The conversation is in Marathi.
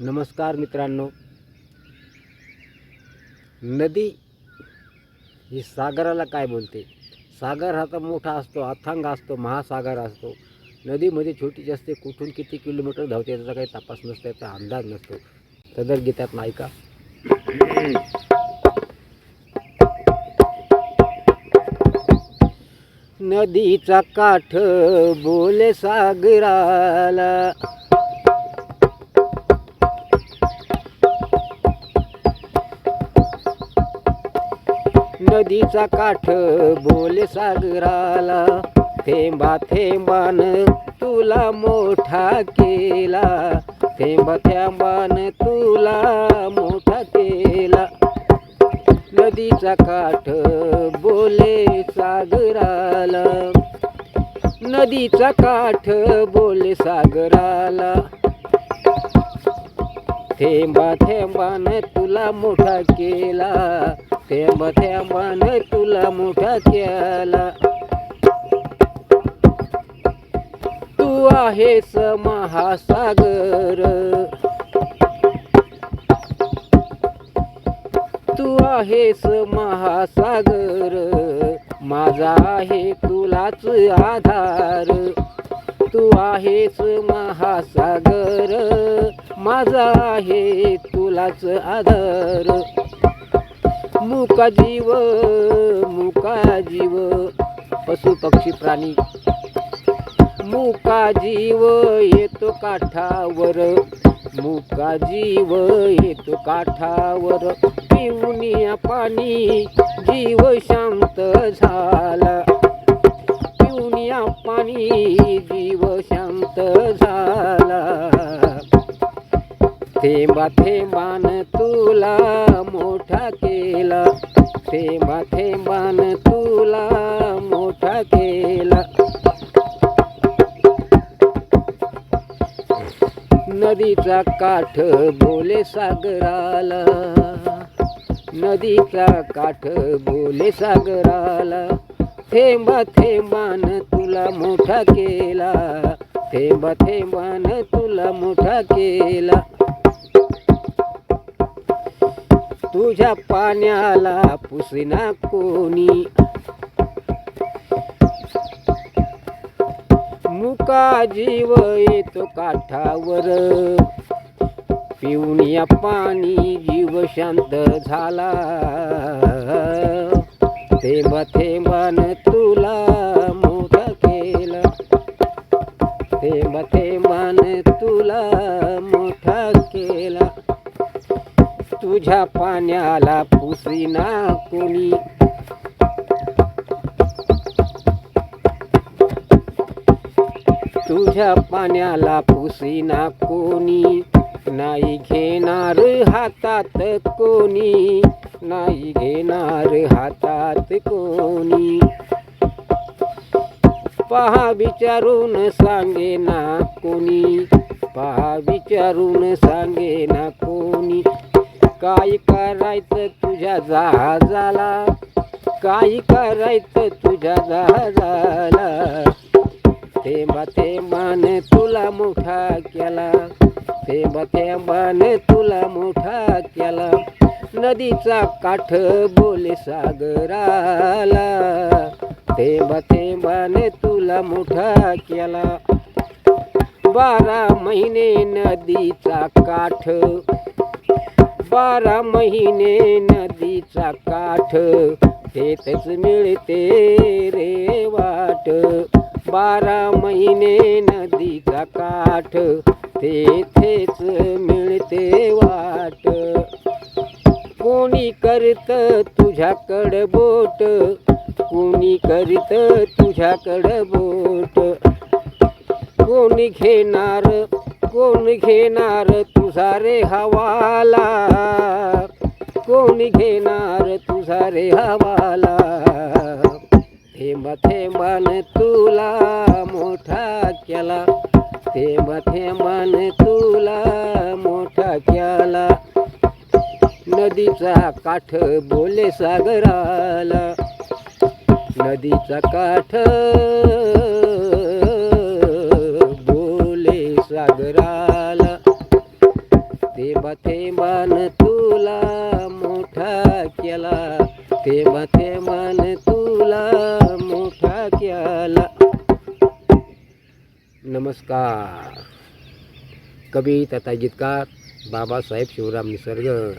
नमस्कार मित्रांनो. नदी ही सागराला काय बोलते? सागर हा तर मोठा असतो अथांग असतो महासागर असतो. नदीमध्ये छोटीची असते कुठून किती किलोमीटर धावते त्याचा काही तपास नसतो याचा अंदाज नसतो. सदर गीतात ऐका. नदीचा काठ बोले सागराला. नदीचा काठ बोले सागराला. थेंबा थेंबान तुला मोठा केला. थेंबा थेंबान तुला मोठा केला. नदीचा काठ बोले सागराला. नदीचा काठ बोले सागराला. थेंबा थेंबान तुला मोठा केला. थेंब थेंबान तुला मोठा केला. तू आहेस महासागर. तू आहेस महासागर. माझा आहे तुलाच आधार. तू आहेस महासागर. माझा आहे तुलाच आधार. मुका जीव मुका जीव पशु पक्षी प्राणी. मुका जीव येतो काठावर. मुका जीव येतो काठावर. पिऊनिया पाणी जीव शांत झाला. पिऊनिया पाणी थेंबा थेंबान तुला मोठा केला. थेंबा थेंबान तुला मोठा केला. नदीचा काठ बोले सागराला. नदीचा काठ बोले सागराला. थेंबा थेंबान तुला मोठा केला. थेंबा थेंबान तुला मोठा केला. तुझ्या पाण्याला पुसना कोणी. मुका जीव येतो काठावर. पिऊन या पाणी जीव शांत झाला. थेंब थेंबान तुला तुझ्या पाण्याला पुसीना कोणी. तुझ्या पाण्याला पुसीना कोणी. नाही घेणार हातात कोणी. नाही घेणार हातात कोणी. पहा विचारून सांगे ना कोणी. पहा विचारून सांगे ना कोणी. काय करायचं तुझ्या जहाजाला? काय करायचं तुझ्या जहाजाला? थेंबा थेंबान तुला मोठा केला. थेंबा थेंबान तुला मोठा केला. नदीचा काठ बोले सागराला. थेंबा थेंबान तुला मोठा केला. बारा महिने नदीचा काठ बारा महिने नदीचा काठ तेथच मिळते रे वाट. बारा महिने नदीचा काठ तेथेच मिळते वाट. कोणी करत तुझ्याकडं बोट कोणी करीत तुझ्याकडं बोट. कोणी घेणार कोण घेणार तुझा रे हवाला? कोणी घेणार तुझा रे हवाला? थेंबा थेंबान तुला मोठा केला थेंबा थेंबान तुला मोठा केला नदीचा काठ बोले सागराला. नदीचा काठ झाला थेंबा थेंबान तुला मोठा केला. थेंबा थेंबान तुला मोठा केला. नमस्कार. कवी तथा गीतकार बाबासाहेब शिवराम निसर्ग.